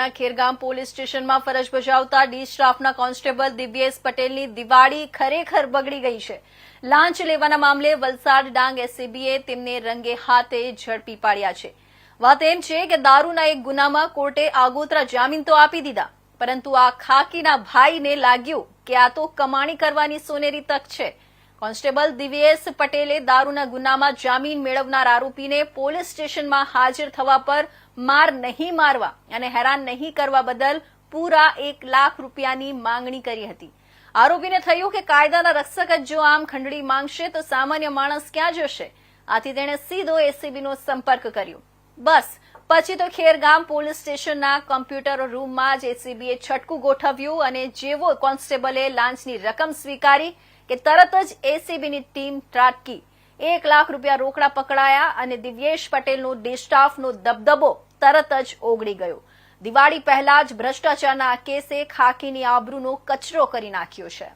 ના ખેરગામ પોલીસ સ્ટેશનમાં ફરજ બજાવતા ડી સ્ટાફના કોન્સ્ટેબલ દિવ્યેશ પટેલની દિવાળી ખરેખર બગડી ગઈ છે. લાંચ લેવાના મામલે વલસાડ ડાંગ એસીબીએ તેમને રંગે હાથે ઝડપી પાડ્યા છે. વાત એમ છે કે દારૂના એક ગુનામાં કોર્ટે આગોતરા જામીન તો આપી દીધા, પરંતુ આ ખાકીના ભાઈને લાગ્યું કે આ તો કમાણી કરવાની સોનેરી તક છે. કોન્સ્ટેબલ દિવ્યેશ પટેલે દારૂના ગુનામાં જામીન મેળવનાર આરોપીને પોલીસ સ્ટેશનમાં હાજર થવા પર માર નહીં મારવા અને હેરાન નહીં કરવા બદલ પૂરા એક લાખ રૂપિયાની માંગણી કરી હતી. આરોપીને થયું કે કાયદાના રક્ષક જ જો આમ ખંડણી માંગશે તો સામાન્ય માણસ ક્યાં જશે? આથી તેણે સીધો એસીબીનો સંપર્ક કર્યો. બસ, પછી તો ખેરગામ પોલીસ સ્ટેશનના કમ્પ્યુટર રૂમમાં જ એસીબીએ છટકું ગોઠવ્યું અને જેવો કોન્સ્ટેબલે લાંચની રકમ સ્વીકારી કે તરત જ એસીબીની ટીમ ત્રાટકી. એક લાખ રૂપિયા રોકડા પકડાયા અને દિવ્યેશ પટેલનો ડિસ્ટાફનો દબદબો તરત જ ઓગળી ગયો. દિવાળી પહેલા જ ભ્રષ્ટાચારના કેસે ખાકીની આબરૂનો કચરો કરી નાખ્યો છે.